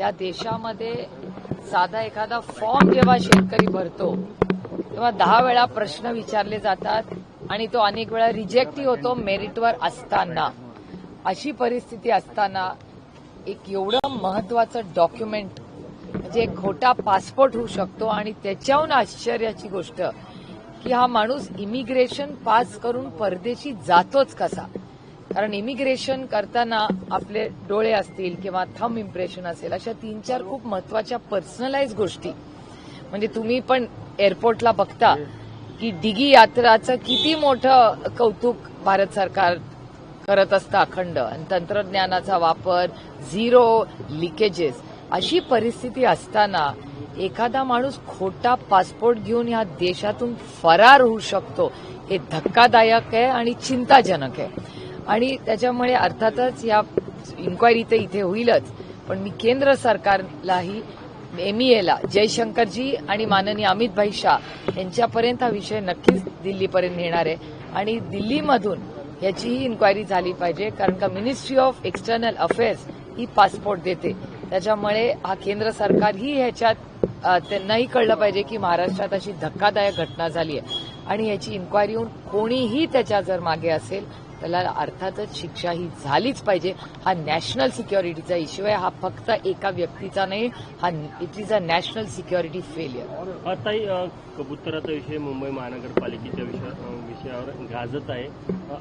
या देशामध्ये साधा एखादा फॉर्म जेव्हा शेतकरी भरतो तेव्हा दहा वेळा प्रश्न विचारले जातात आणि तो अनेक वेळा रिजेक्टही होतो मेरिटवर असताना. अशी परिस्थिती असताना एक एवढं महत्वाचं डॉक्युमेंट म्हणजे एक खोटा पासपोर्ट होऊ शकतो आणि त्याच्याहून आश्चर्याची गोष्ट की हा माणूस इमिग्रेशन पास करून परदेशी जातोच कसा? कारण इमिग्रेशन करताना आपले डोळे असतील किंवा थम इम्प्रेशन असेल अशा तीन चार खूप महत्त्वाच्या पर्सनलाइज गोष्टी. म्हणजे तुम्ही पण एअरपोर्टला बघता की डिगी यात्राचं किती मोठं कौतुक भारत सरकार करत असतं अखंड. आणि तंत्रज्ञानाचा वापर झिरो लिकेजेस अशी परिस्थिती असताना एखादा माणूस खोटा पासपोर्ट घेऊन या देशातून फरार होऊ शकतो हे धक्कादायक आहे आणि चिंताजनक आहे. आणि त्याच्यामुळे अर्थातच या इन्क्वायरी तर इथे होईलच. पण मी केंद्र सरकारलाही एमईएला जयशंकरजी आणि माननीय अमित भाई शाह यांच्यापर्यंत हा विषय नक्कीच दिल्लीपर्यंत नेणार आहे. आणि दिल्लीमधून याचीही इन्क्वायरी झाली पाहिजे कारण का मिनिस्ट्री ऑफ एक्सटर्नल अफेअर्स ही पासपोर्ट देते. त्याच्यामुळे हा केंद्र सरकारही ह्याच्यात त्यांनाही कळलं पाहिजे की महाराष्ट्रात अशी धक्कादायक घटना झाली आहे. आणि याची इन्क्वायरी होऊन कोणीही त्याच्या जर मागे असेल त्याला अर्थातच शिक्षा ही झालीच पाहिजे. हा नॅशनल सिक्युरिटीचा इश्यू आहे. हा फक्त एका व्यक्तीचा नाही हा it is a national security failure. आताही कबुतराचा विषय मुंबई महानगरपालिकेच्या विषयावर गाजत आहे.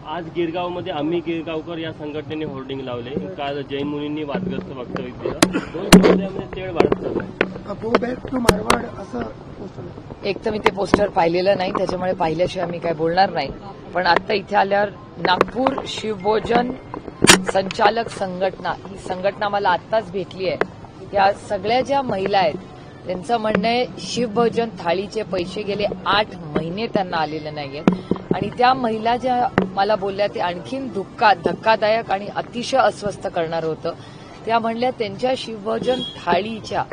आज गिरगावमध्ये आम्ही गिरगावकर या संघटनेने होर्डिंग लावले. काल जैन मुनींनी वादग्रस्त वक्तव्य दिलं दोन समुदायामध्ये तेढ वाढत चालू आहे गो बॅक टू मारवाड असं पोस्टर एक तर मी ते पोस्टर पाहिलेलं नाही त्याच्यामुळे पाहिल्याशिवाय मी काय बोलणार नाही. पण आता इथे आल्यावर नागपूर शिवभोजन संचालक संघटना ही संघटना मला आत्ताच भेटली आहे. या सगळ्या ज्या महिला आहेत त्यांचं म्हणणं आहे शिवभोजन थाळीचे पैसे गेले आठ महिने त्यांना आलेले नाहीयेत आणि त्या महिला ज्या मला बोलल्या ते आणखीन धुक्का धक्कादायक आणि अतिशय अस्वस्थ करणार होतं. त्या म्हणल्या त्यांच्या शिवभोजन थाळीच्या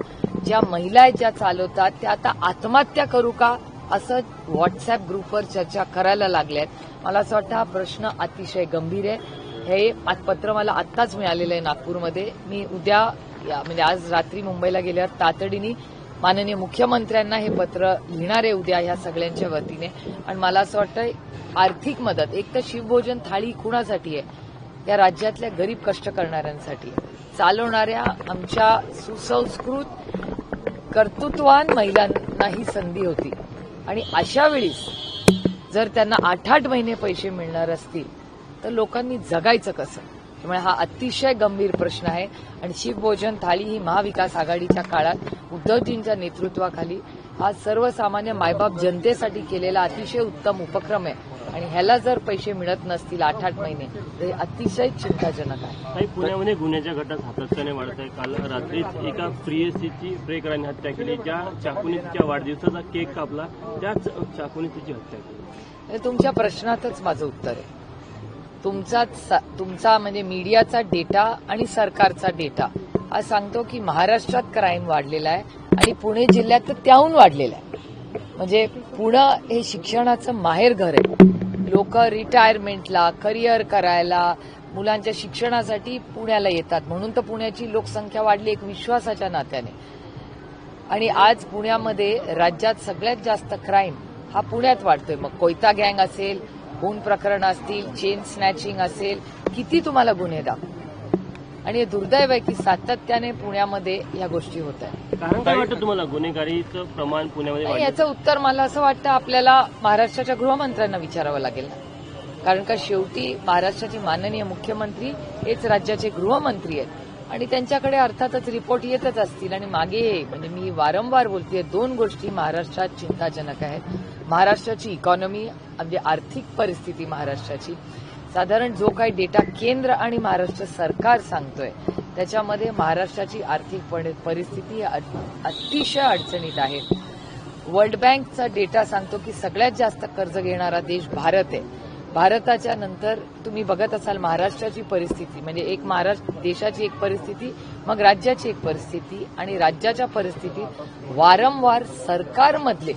ज्या महिला आहेत ज्या चालवतात त्या आता आत्महत्या करू का? असं व्हॉट्सअप ग्रुपवर चर्चा करायला लागल्यात. मला असं वाटतं हा प्रश्न अतिशय गंभीर आहे. हे पत्र मला आत्ताच मिळालेलं आहे नागपूरमध्ये. मी उद्या या- म्हणजे आज रात्री मुंबईला गेल्यावर तातडीने माननीय मुख्यमंत्र्यांना हे पत्र लिहिणार आहे उद्या ह्या सगळ्यांच्या वतीने. आणि मला असं वाटतं आर्थिक मदत एक तर शिवभोजन थाळी कुणासाठी आहे? या राज्यातल्या गरीब कष्ट करणाऱ्यांसाठी. आहे. चालवणाऱ्या आमच्या सुसंस्कृत कर्तृत्वान महिलांना ही संधी होती. आणि अशा वेळीस जर त्यांना आठ आठ महिने पैसे मिळणार असतील तर लोकांनी जगायचं कसं? त्यामुळे हा अतिशय गंभीर प्रश्न आहे. आणि शिवभोजन थाळी ही महाविकास आघाडीच्या काळात उद्धवजींच्या नेतृत्वाखाली हा सर्वसामान्य मायबाप जनतेसाठी केलेला अतिशय उत्तम उपक्रम आहे. आणि ह्याला जर पैसे मिळत नसतील आठ आठ महिने तर हे अतिशय चिंताजनक आहे. काही पुण्यामध्ये गुन्ह्याच्या घटना सातत्याने वाढत आहे काल रात्रीच एका प्रियसीची प्रेकराने हत्या केली. ज्या चाकूने तिच्या वाढदिवसाचा केक कापला त्याच चाकूने तिची हत्या केली. हे तुमच्या प्रश्नातच माझं उत्तर आहे. तुमचा तुमचा म्हणजे मीडियाचा डेटा आणि सरकारचा डेटा हा सांगतो की महाराष्ट्रात क्राईम वाढलेला आहे आणि पुणे जिल्ह्यात तर त्याहून वाढलेला आहे. म्हणजे पुणे हे शिक्षणाचं माहेर घर आहे. लोक रिटायरमेंटला करिअर करायला मुलांच्या शिक्षणासाठी पुण्याला येतात. म्हणून तर पुण्याची लोकसंख्या वाढली एक विश्वासाच्या नात्याने. आणि आज पुण्यामध्ये राज्यात सगळ्यात जास्त क्राईम हा पुण्यात वाढतोय. मग कोयता गँग असेल खून प्रकरण असतील चेन स्नॅचिंग असेल किती तुम्हाला गुन्हे दाखव? आणि हे दुर्दैव आहे की सातत्याने पुण्यामध्ये या गोष्टी होत आहेत. कारण काय वाटतं तुम्हाला? गुन्हेगारीचं प्रमाण पुण्यामध्ये याचं उत्तर मला असं वाटतं आपल्याला महाराष्ट्राच्या गृहमंत्र्यांना विचारावं लागेल ना. कारण का शेवटी महाराष्ट्राचे माननीय मुख्यमंत्री हेच राज्याचे गृहमंत्री आहेत. आणि त्यांच्याकडे अर्थातच रिपोर्ट येतच असतील आणि मागे म्हणजे मी वारंवार बोलतेय दोन गोष्टी महाराष्ट्रात चिंताजनक आहेत. महाराष्ट्राची इकॉनॉमी म्हणजे आर्थिक परिस्थिती महाराष्ट्राची. साधारण जो काही डेटा केंद्र आणि महाराष्ट्र सरकार सांगतोय त्याच्यामध्ये महाराष्ट्राची आर्थिक परिस्थिती अतिशय अडचणीत आहे. वर्ल्ड बँकचा डेटा सांगतो की सगळ्यात जास्त कर्ज घेणारा देश भारत आहे. भारताच्या नंतर तुम्ही बघत असाल महाराष्ट्राची परिस्थिती म्हणजे एक महाराष्ट्र देशाची एक परिस्थिती मग राज्याची एक परिस्थिती आणि राज्याच्या परिस्थितीत वारंवार सरकारमधले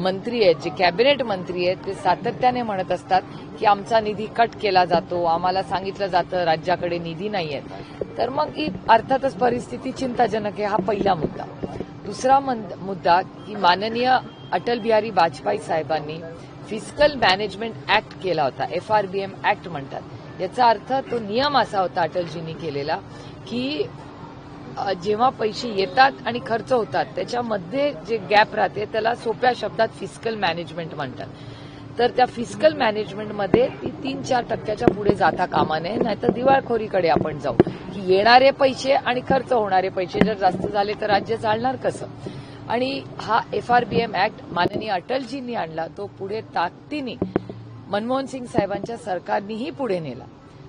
मंत्री आहेत जे कॅबिनेट मंत्री आहेत ते सातत्याने म्हणत असतात की आमचा निधी कट केला जातो आम्हाला सांगितलं जातं राज्याकडे निधी नाही आहेत. तर मग ही अर्थातच परिस्थिती चिंताजनक आहे हा पहिला मुद्दा. दुसरा मुद्दा की माननीय अटल बिहारी वाजपेयी साहेबांनी फिजिकल मॅनेजमेंट ऍक्ट केला होता F R B M act म्हणतात. याचा अर्थ तो नियम असा होता अटलजींनी केलेला की जेव्हा पैसे येतात आणि खर्च होतात त्याच्यामध्ये जे गॅप राहते त्याला सोप्या शब्दात फिस्कल मॅनेजमेंट म्हणतात. तर त्या फिस्कल मॅनेजमेंटमध्ये ती तीन चार टक्क्याच्या पुढे जाता कामा नये नाहीतर दिवाळखोरीकडे आपण जाऊ. की येणारे पैसे आणि खर्च होणारे पैसे जर जास्त झाले तर राज्य चालणार कसं? आणि हा F R B M act माननीय अटलजींनी आणला तो पुढे ताकदीने मनमोहन सिंग साहेबांच्या सरकारनीही पुढे नेला.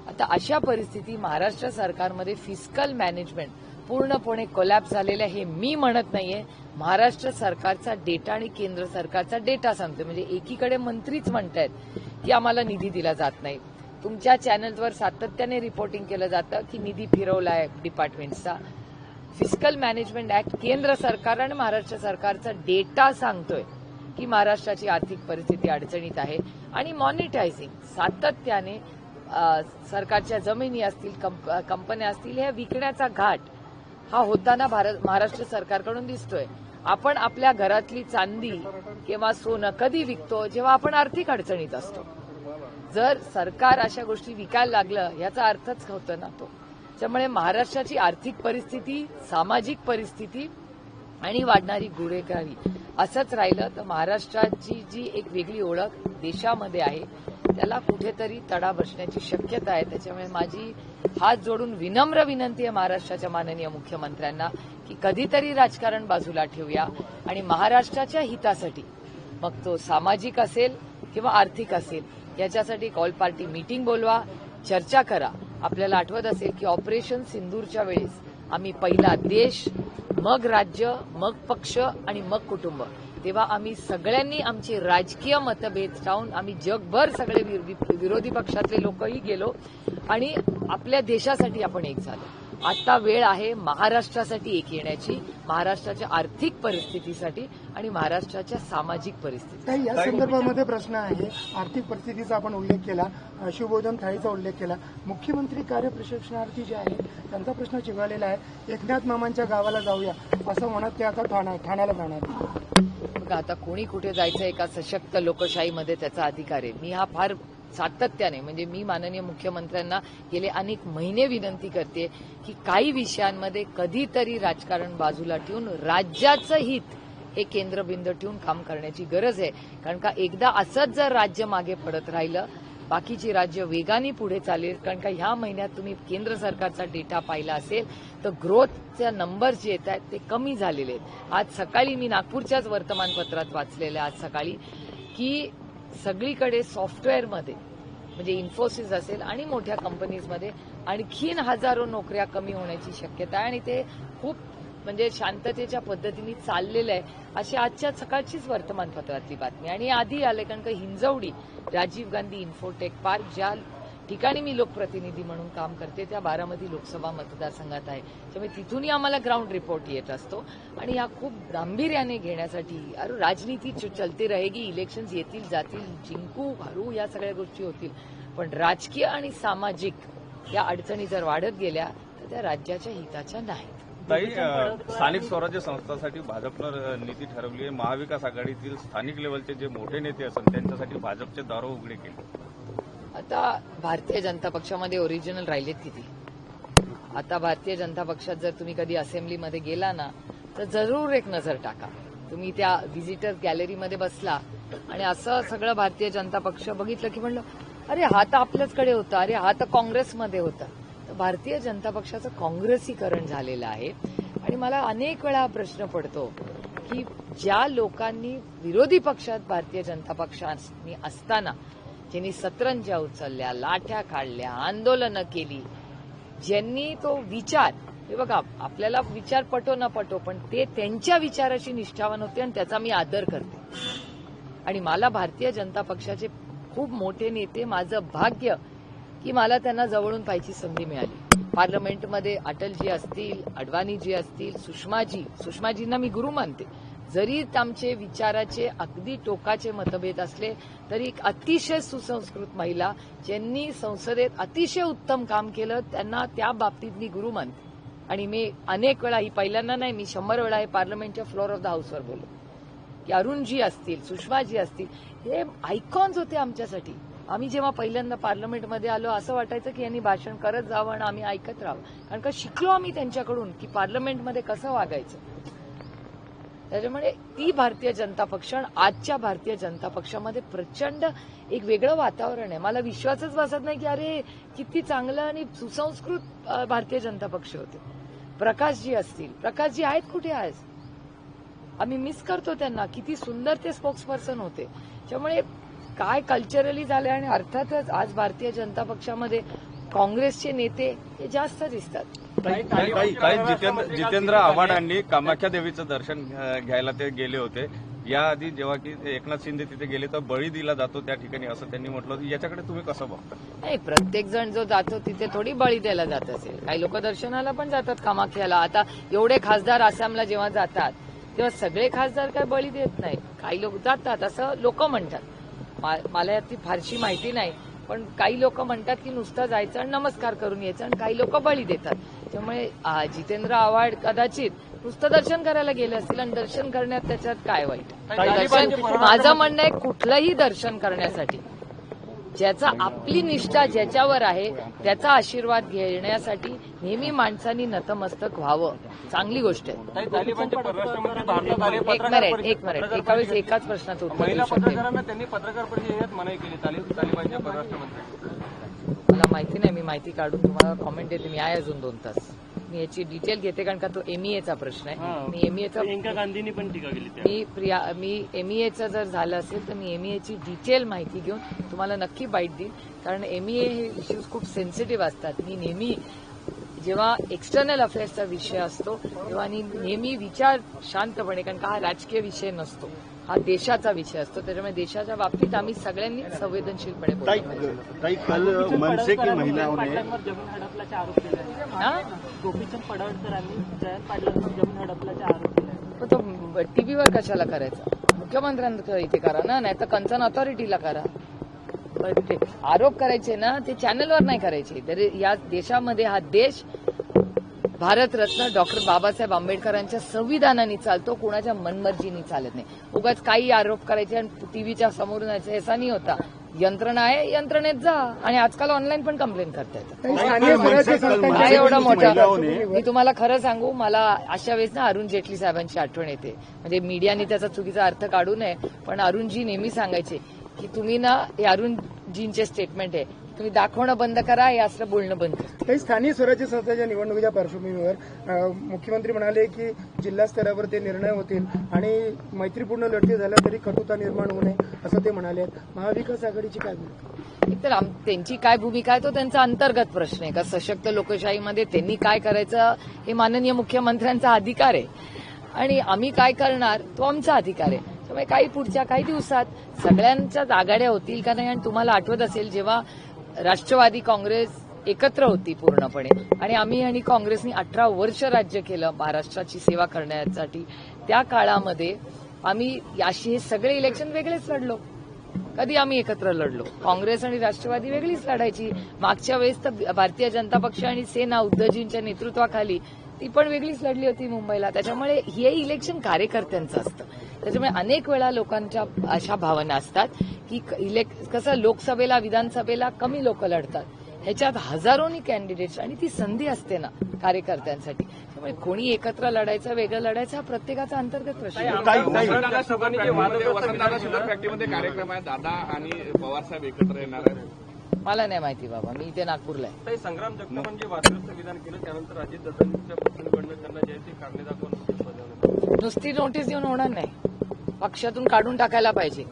आता अशा परिस्थिती महाराष्ट्र सरकारमध्ये फिस्कल मॅनेजमेंट पूर्णपणे कोलॅप्स झालेलं आहे हे मी म्हणत नाहीये. महाराष्ट्र सरकारचा डेटा आणि केंद्र सरकारचा डेटा सांगतोय. म्हणजे एकीकडे मंत्रीच म्हणतायत की आम्हाला निधी दिला जात नाही. तुमच्या चॅनलवर सातत्याने रिपोर्टिंग केलं जातं की निधी फिरवलाय डिपार्टमेंटचा फिजिकल मॅनेजमेंट ऍक्ट केंद्र सरकार आणि महाराष्ट्र सरकारचा डेटा सांगतोय की महाराष्ट्राची आर्थिक परिस्थिती अडचणीत आहे. आणि मॉनिटायझिंग सातत्याने सरकारच्या जमिनी असतील कंप- कंपन्या असतील हे विकण्याचा घाट हा होताना भारत महाराष्ट्र सरकारकडून दिसतोय. आपण आपल्या घरातली चांदी किंवा सोनं कधी विकतो जेव्हा आपण आर्थिक अडचणीत असतो. जर सरकार अशा गोष्टी विकायला लागलं याचा अर्थच होतो ना तो. त्यामुळे महाराष्ट्राची आर्थिक परिस्थिती सामाजिक परिस्थिती आणि वाढणारी गुन्हेगारी असंच राहिलं तर महाराष्ट्राची जी एक वेगळी ओळख देशामध्ये आहे त्याला कुठेतरी तडा बसण्याची शक्यता आहे. त्याच्यामुळे माझी हात जोडून विनम्र विनंती आहे महाराष्ट्राच्या माननीय मुख्यमंत्र्यांना की कधीतरी राजकारण बाजूला ठेवूया आणि महाराष्ट्राच्या हितासाठी मग तो सामाजिक असेल किंवा आर्थिक असेल याच्यासाठी कॉल पार्टी मीटिंग बोलवा चर्चा करा. आपल्याला आठवत असेल की ऑपरेशन सिंदूरच्या वेळेस आम्ही पहिला देश मग राज्य मग पक्ष आणि मग कुटुंब. तेव्हा आम्ही सगळ्यांनी आमचे राजकीय मतभेद टाळून आम्ही जगभर सगळे विरोधी पक्षातले लोकही गेलो आणि आपल्या देशासाठी आपण एक झालो. आता वेळ आहे महाराष्ट्रासाठी एक येण्याची महाराष्ट्राच्या आर्थिक परिस्थितीसाठी आणि महाराष्ट्राच्या सामाजिक परिस्थिती या संदर्भामध्ये प्रश्न आहे. आर्थिक परिस्थितीचा आपण उल्लेख केला अ, शिवभोजन थाळीचा उल्लेख केला. मुख्यमंत्री कार्य प्रशिक्षणार्थी जे आहे त्यांचा प्रश्न चिघळलेला आहे. एकनाथ मामांच्या गावाला जाऊया. असं म्हणत ते आता ठाणा ठाण्याला जाणार का? आता कोणी कुठे जायचं एका सशक्त लोकशाहीमध्ये त्याचा अधिकार आहे. मी हा फार सातत्याने म्हणजे मी माननीय मुख्यमंत्र्यांना गेले अनेक महिने विनंती करते की काही विषयांमध्ये कधीतरी राजकारण बाजूला ठेवून राज्याचं हित हे केंद्रबिंद ठेवून काम करण्याची गरज आहे. कारण का एकदा असंच जर राज्य मागे पडत राहिलं बाकीची राज्य वेगाने पुढे चालेल. कारण का ह्या महिन्यात तुम्ही केंद्र सरकारचा डेटा पाहिला असेल तर ग्रोथच्या नंबर जे येत आहेत ते कमी झालेले आहेत. आज सकाळी मी नागपूरच्याच वर्तमानपत्रात वाचलेलं आहे. आज सकाळी की सगळीकडे सॉफ्टवेअरमध्ये म्हणजे इन्फोसिस असेल आणि मोठ्या कंपनीजमध्ये आणखीन हजारो नोकऱ्या कमी होण्याची शक्यता आहे. आणि ते खूप म्हणजे शांततेच्या पद्धतीने चाललेलं आहे अशी आजच्या सकाळचीच वर्तमानपत्रातली बातमी. आणि आधी आले कारण का हिंजवडी राजीव गांधी इन्फोटेक पार्क ज्या ठिकाणी मी लोकप्रतिनिधी म्हणून काम करते. त्या बारामती लोकसभा मतदारसंघात आहे. त्यामुळे तिथूनही आम्हाला ग्राउंड रिपोर्ट येत असतो. आणि या खूप गांभीर्याने घेण्यासाठी अरे राजनीती चलते रहेगी इलेक्शन्स येतील जातील जिंकू हरू या सगळ्या गोष्टी होतील. पण राजकीय आणि सामाजिक या अडचणी जर वाढत गेल्या तर त्या राज्याच्या हिताच्या नाहीत. ताई स्थानिक स्वराज्य संस्थांसाठी भाजपनं नीती ठरवली आहे. महाविकास आघाडीतील स्थानिक लेवलचे जे मोठे नेते असतात त्यांच्यासाठी भाजपचे दारो उघडे केले. आता भारतीय जनता पक्षामध्ये ओरिजिनल राहिलेत किती? आता भारतीय जनता पक्षात जर तुम्ही कधी असेंब्लीमध्ये गेला ना तर जरूर एक नजर टाका. तुम्ही त्या व्हिजिटर्स गॅलरीमध्ये बसला आणि असं सगळं भारतीय जनता पक्ष बघितलं की म्हणलं अरे हा तर आपल्याचकडे होता. अरे हा तर काँग्रेसमध्ये होता. तर भारतीय जनता पक्षाचं काँग्रेसीकरण झालेलं आहे. आणि मला अनेक वेळा प्रश्न पडतो की ज्या लोकांनी विरोधी पक्षात भारतीय जनता पक्षाने असताना ज्यांनी सतरंजा उचलल्या लाठ्या काढल्या आंदोलनं केली. ज्यांनी तो विचार हे बघा आपल्याला विचार पटो ना पटो पण ते त्यांच्या विचाराशी निष्ठावान होते आणि त्याचा मी आदर करते. आणि मला भारतीय जनता पक्षाचे खूप मोठे नेते माझं भाग्य की मला त्यांना जवळून पाहायची संधी मिळाली. पार्लमेंटमध्ये अटलजी असतील अडवाणीजी असतील सुषमाजी सुषमाजींना मी गुरु मानते. जरी आमचे विचाराचे अगदी टोकाचे मतभेद असले तरी एक अतिशय सुसंस्कृत महिला ज्यांनी संसदेत अतिशय उत्तम काम केलं त्यांना त्या बाबतीत मी गुरु मानते. आणि मी अनेक वेळा ही पहिल्यांदा नाही मी शंभर वेळा हे पार्लमेंटच्या फ्लोअर ऑफ द हाऊसवर बोललो. की अरुणजी असतील सुषमाजी असतील हे आयकॉन्स होते आमच्यासाठी. आम्ही जेव्हा पहिल्यांदा पार्लमेंटमध्ये आलो असं वाटायचं की यांनी भाषण करत जावं आणि आम्ही ऐकत राहावं. कारण का शिकलो आम्ही त्यांच्याकडून की पार्लमेंटमध्ये कसं वागायचं. त्याच्यामुळे ती भारतीय जनता पक्ष आणि आजच्या भारतीय जनता पक्षामध्ये प्रचंड एक वेगळं वातावरण आहे. मला विश्वासच बसत नाही की अरे किती चांगलं आणि सुसंस्कृत भारतीय जनता पक्ष होते. प्रकाशजी असतील. प्रकाशजी आहेत कुठे आज? आम्ही मिस करतो त्यांना. किती सुंदर ते स्पोक्स पर्सन होते. त्यामुळे काय कल्चरली झाले आणि अर्थातच आज भारतीय जनता पक्षामध्ये काँग्रेसचे नेते हे जास्त दिसतात. काही जितेंद्र जितेंद्र आव्हाडांनी कामाख्या देवीचं दर्शन घ्यायला ते गेले होते. याआधी जेव्हा की एकनाथ शिंदे तिथे गेले तर बळी दिला जातो त्या ठिकाणी असं त्यांनी म्हटलं होतं. याच्याकडे तुम्ही कसं बघता? नाही प्रत्येक जण जो जातो तिथे थोडी बळी द्यायला जात असेल. काही लोक दर्शनाला पण जातात कामाख्याला. आता एवढे खासदार आसामला जेव्हा जातात तेव्हा सगळे खासदार काय बळी देत नाही. काही लोक जातात असं लोक म्हणतात. मला यातली फारशी माहिती नाही पण काही लोक म्हणतात की नुसतं जायचं आणि नमस्कार करून यायचं आणि काही लोक बळी देतात. त्यामुळे जितेंद्र आव्हाड कदाचित नुसतं दर्शन करायला गेले असतील आणि दर्शन करण्यात त्याच्यात काय वाईट? माझं म्हणणं आहे कुठलंही दर्शन करण्यासाठी ज्याचा आपली निष्ठा ज्याच्यावर आहे त्याचा आशीर्वाद घेण्यासाठी नेहमी माणसांनी नतमस्तक व्हावं. चांगली गोष्ट आहे. एक मिनिट एक मिनिट. एका वेळेस एकाच प्रश्नाचं उत्तर महिला देऊ शकते. पत्रकारांना त्यांनी पत्रकार परिषदेत मनाई केली तालिब- तालिबानच्या परराष्ट्र मला माहिती नाही मी माहिती काढून तुम्हाला कॉमेंट देते. मी आहे अजून दोन तास. मी याची डिटेल घेते कारण का तो एमईएचा प्रश्न आहे. मी एमईएचा प्रियंका गांधींनी पण टीका केली मी प्रिया मी एमईएचं जर झालं असेल तर मी एमईएची डिटेल माहिती घेऊन तुम्हाला नक्की बाईट देईन कारण एमईए हे इश्यूज खूप सेन्सिटिव्ह असतात. मी नेहमी जेव्हा एक्सटर्नल अफेअर्सचा विषय असतो तेव्हा मी नेहमी विचार शांतपणे कारण का हा राजकीय विषय नसतो. हा देशाचा विषय असतो. त्याच्यामुळे देशाच्या बाबतीत आम्ही सगळ्यांनी संवेदनशीलपणे मनसे की हा? गोपीचंद पडळकरांनी जयंत पाटलांवर जमीन हडपल्याचे आरोप केले तो टीव्हीवर कशाला करायचा? मुख्यमंत्र्यांना इथे करा ना नाही तर कन्सर्न ऑथॉरिटीला करा आरोप करायचे ना ते चॅनलवर नाही करायचे. तर या देशामध्ये हा देश भारतरत्न डॉक्टर बाबासाहेब आंबेडकरांच्या संविधानाने चालतो कोणाच्या मनमर्जीने चालत नाही. उगाच काही आरोप करायचे आणि टीव्हीच्या समोरून यायचं असा नाही होता. यंत्रणा आहे यंत्रणेत जा. आणि आजकाल ऑनलाईन पण कंप्लेंट करता येतं. काही स्थानिक स्वराज्य संस्थांच्या काय एवढं मोठं? मी तुम्हाला खरं सांगू मला अशा वेळेस ना अरुण जेटली साहेबांची आठवण येते. म्हणजे मीडियाने त्याचा चुकीचा अर्थ काढू नये पण अरुणजी नेहमी सांगायचे की तुम्ही ना हे अरुणजींचे स्टेटमेंट आहे तुम्ही दाखवणं बंद करा हे असलं बोलणं बंद. करा काही स्थानिक स्वराज्य संस्थेच्या निवडणुकीच्या पार्श्वभूमीवर मुख्यमंत्री म्हणाले की जिल्हा स्तरावर ते निर्णय होतील आणि मैत्रीपूर्ण लढती झाल्या तरी कटुता निर्माण होऊ नये असं ते म्हणाले. महाविकास आघाडीची काय भूमिका? एकतर त्यांची काय भूमिका आहे तो त्यांचा अंतर्गत प्रश्न आहे का सशक्त लोकशाहीमध्ये त्यांनी काय करायचं हे माननीय मुख्यमंत्र्यांचा अधिकार आहे. आणि आम्ही काय करणार तो आमचा अधिकार आहे. त्यामुळे काही पुढच्या काही दिवसात सगळ्यांच्याच आघाड्या होतील का नाही आणि तुम्हाला आठवत असेल जेव्हा राष्ट्रवादी काँग्रेस एकत्र होती पूर्णपणे. आणि आम्ही आणि काँग्रेसनी अठरा वर्ष राज्य केलं महाराष्ट्राची सेवा करण्यासाठी. त्या काळामध्ये आम्ही याशी हे सगळे इलेक्शन वेगळेच लढलो. कधी आम्ही एकत्र लढलो? काँग्रेस आणि राष्ट्रवादी वेगळीच लढायची. मागच्या वेळेस तर भारतीय जनता पक्ष आणि सेना उद्धवजींच्या नेतृत्वाखाली ती पण वेगळीच लढली होती मुंबईला. त्याच्यामुळे हे इलेक्शन कार्यकर्त्यांचं असतं. त्याच्यामुळे अनेक वेळा लोकांच्या अशा भावना असतात की इलेक् कसं लोकसभेला विधानसभेला कमी लोक लढतात. ह्याच्यात हजारोनी कॅन्डिडेट्स आणि ती संधी असते ना कार्यकर्त्यांसाठी. त्यामुळे कोणी एकत्र लढायचं वेगळं लढायचं हा प्रत्येकाचा अंतर्गत प्रश्न कार्यक्रम आहे. दादा आणि पवार साहेब एकत्र येणार आहेत. मला नाही माहिती बाबा मी इथे नागपूरला आहे. संग्राम जगतापांचे वादग्रस्त विधान केलं त्यानंतर अजित दादांच्या त्यांना दाखवून नुसती नोटीस देऊन होणार नाही. पक्षातून काढून टाकायला पाहिजे.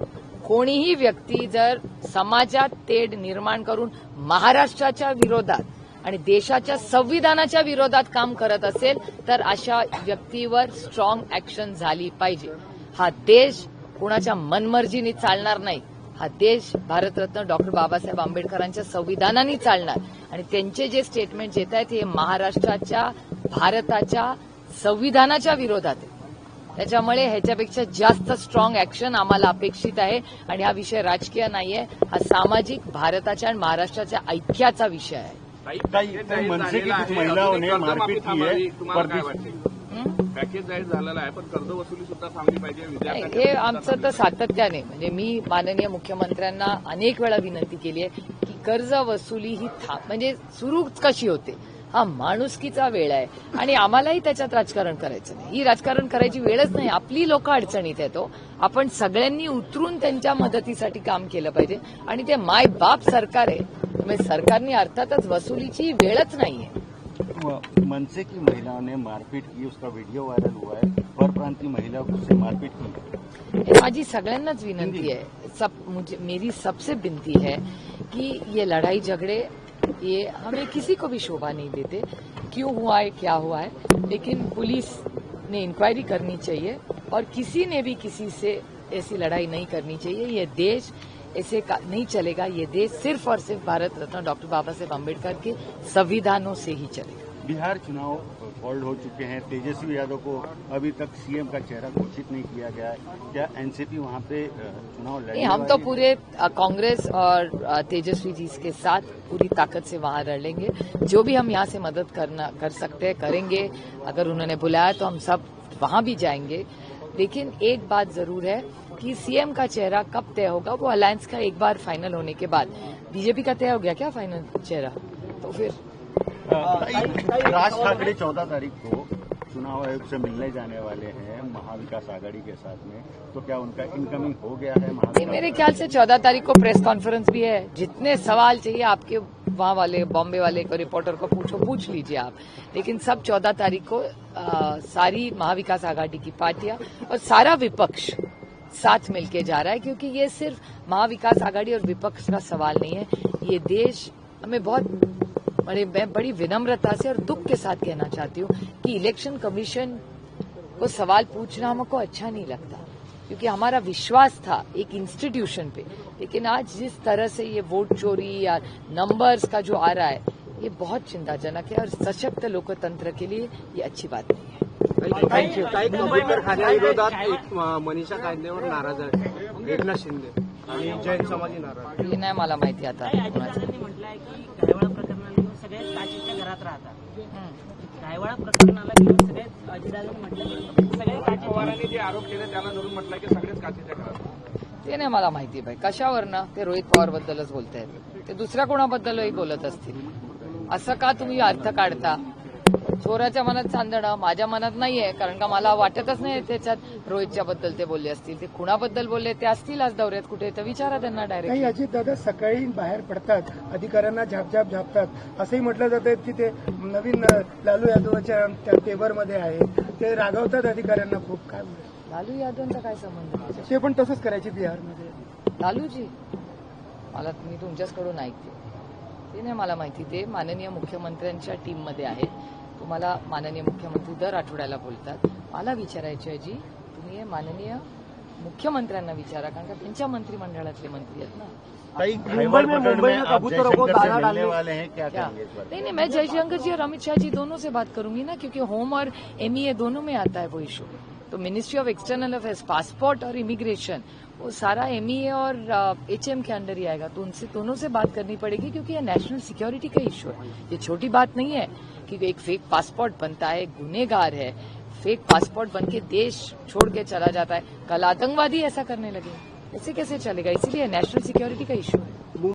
कोणीही व्यक्ती जर समाजात तेढ निर्माण करून महाराष्ट्राच्या विरोधात आणि देशाच्या संविधानाच्या विरोधात काम करत असेल तर अशा व्यक्तीवर स्ट्रॉंग ऍक्शन झाली पाहिजे. हा देश कुणाच्या मनमर्जीने चालणार नाही. हा देश भारतरत्न डॉक्टर बाबासाहेब आंबेडकरांच्या संविधानाने चालणार. आणि त्यांचे जे स्टेटमेंट येत आहेत हे महाराष्ट्राच्या भारताच्या संविधानाच्या विरोधात आहे त्याच्यामुळे ह्याच्यापेक्षा जास्त स्ट्रॉंग ऍक्शन आम्हाला अपेक्षित आहे. आणि हा विषय राजकीय नाहीये हा सामाजिक भारताच्या आणि महाराष्ट्राच्या ऐक्याचा विषय आहे. पॅकेज जाहीर झालेलं आहे पण कर्ज वसुली सुद्धा थांबली पाहिजे हे आमचं तर सातत्याने म्हणजे मी माननीय मुख्यमंत्र्यांना अनेक वेळा विनंती केली आहे की कर्ज वसुली ही था म्हणजे सुरू कशी होते? हा माणुसकीचा वेळ आहे आणि आम्हालाही त्याच्यात राजकारण करायचं नाही. ही राजकारण करायची वेळच नाही. आपली लोक अडचणीत येतो आपण सगळ्यांनी उतरून त्यांच्या मदतीसाठी काम केलं पाहिजे. आणि ते माय बाप सरकार आहे. त्यामुळे सरकारने अर्थातच वसुलीची वेळच नाहीये. मनसे की महिलाओं ने मारपीट की उसका वीडियो वायरल हुआ है। परप्रांतीय महिला से मारपीट की। माझी सगळ्यांनाच विनंती है सब मुझे मेरी सबसे विनती है कि ये लड़ाई झगड़े ये हमें किसी को भी शोभा नहीं देते। क्यों हुआ है क्या हुआ है? लेकिन पुलिस ने इंक्वायरी करनी चाहिए और किसी ने भी किसी से ऐसी लड़ाई नहीं करनी चाहिए। ये देश ऐसे नहीं चलेगा ये देश सिर्फ़ और सिर्फ़ भारत रत्न डॉक्टर बाबा साहेब अंबेडकर के संविधानों से ही चलेगा। बिहार चुनाव होल्ड हो चुके हैं। तेजस्वी यादव को अभी तक सीएम का चेहरा घोषित नहीं किया गया है। क्या एनसीपी वहाँ पे चुनाव नहीं हम तो पूरे कांग्रेस और तेजस्वी जी के साथ पूरी ताकत से वहाँ लड़ लेंगे। जो भी हम यहाँ से मदद करना कर सकते हैं करेंगे। अगर उन्होंने बुलाया तो हम सब वहाँ भी जाएँगे। लेकिन एक बात ज़रूर है कि सीएम का चेहरा कब तय होगा? वो अलायंस का एक बार फाइनल होने के बाद। बीजेपी का तय हो गया क्या फाइनल चेहरा? तो फिर राज ठाकरे चौदह तारीख को चुनाव आयोग से मिलने जाने वाले हैं महाविकास आघाड़ी के साथ में। तो क्या उनका इनकमिंग हो गया है मेरे ख्याल से चौदह तारीख को प्रेस कॉन्फ्रेंस भी है। जितने सवाल चाहिए आपके वहाँ वाले बॉम्बे वाले को रिपोर्टर को पूछो पूछ लीजिए आप। लेकिन सब चौदह तारीख को आ, सारी महाविकास आघाड़ी की पार्टियाँ और सारा विपक्ष साथ मिलके जा रहा है, क्योंकि ये सिर्फ़ महाविकास आघाड़ी और विपक्ष का सवाल नहीं है। ये देश हमें बहुत बड़े, मैं बड़ी विनम्रता से और दुख के साथ कहना चाहती हूँ कि इलेक्शन कमीशन को सवाल पूछना हमको अच्छा नहीं लगता, क्योंकि हमारा विश्वास था एक इंस्टीट्यूशन पे। लेकिन आज जिस तरह से ये वोट चोरी या नंबर्स का जो आ रहा है, ये बहुत चिंताजनक है और सशक्त लोकतंत्र के लिए ये अच्छी बात नहीं है। काही खाण्याविरोधात एक मनीषा कायदेवर नाराज आहे. एकनाथ शिंदे. आणि जैन समाजी नाराज ये नाही मला माहिती आता म्हटलंय की गायवाळा प्रकरणाला सगळे काचेच्या घरात राहतात. हं. गायवाळा प्रकरणाला म्हटलं सगळे पवारांनी जे आरोप केले त्याला धरून म्हटलं की सगळेच काचेच्या घरात ते नाही मला माहिती भाई कशावरनं ते रोहित पवार बद्दलच बोलतायत? ते दुसऱ्या कोणाबद्दलही बोलत असतील? असं का तुम्ही अर्थ काढता? चोराच्या मनात चांदणं माझ्या मनात नाहीये कारण का मला वाटतच नाही त्याच्यात रोहितच्या बद्दल ते बोलले असतील. ते कुणाबद्दल बोलले ते असतील आज दौऱ्यात कुठे तर विचारा त्यांना डायरेक्ट अजित दादा सकाळी बाहेर पडतात अधिकाऱ्यांना झापझाप झापतात. असंही म्हटलं जातं की ते नवीन लालू यादवच्या त्या पेपरमध्ये आहे ते रागवतात अधिकाऱ्यांना खूप. काय. लालू यादवांचा काय संबंध? ते पण तसंच करायचे बिहारमध्ये. लालूजी मला मी तुमच्याचकडून ऐकते. ते नाही मला माहिती ते माननीय मुख्यमंत्र्यांच्या टीममध्ये आहेत. तुम्हाला माननीय मुख्यमंत्री दर आठवड्याला बोलतात. मला विचारायची जी तुम्ही हे माननीय मुख्यमंत्र्यांना विचारा कारण का त्यांच्या मंत्रिमंडळातले मंत्री आहेत ना. मुंबई में- मुंबई में में कबूतरों को दाना डालने- वाले हैं क्या? नहीं नहीं मैं जयशंकर जी और अमित शाह जी दोनों से बात करूँगी ना क्योंकि होम और एमईए दोनों में आता है वो इशू तो ministry of external affairs passport और इमिग्रेशन वो सारा एमईए और एचएम के अंडर ही आएगा तो उनसे दोनों से बात करनी पड़ेगी क्योंकि ये नेशनल सिक्योरिटी का इशू है। ये छोटी बात नहीं है। कि एक फेक पासपोर्ट बनता है, गुनेगार है। फेक पासपोर्ट बन के देश छोड़ के चला जाता है। कल आतंकवादी ऐसा करने लगे। ऐसे कैसे चलेगा। इसीलिए नेशनल सिक्योरिटी का इश्यू है।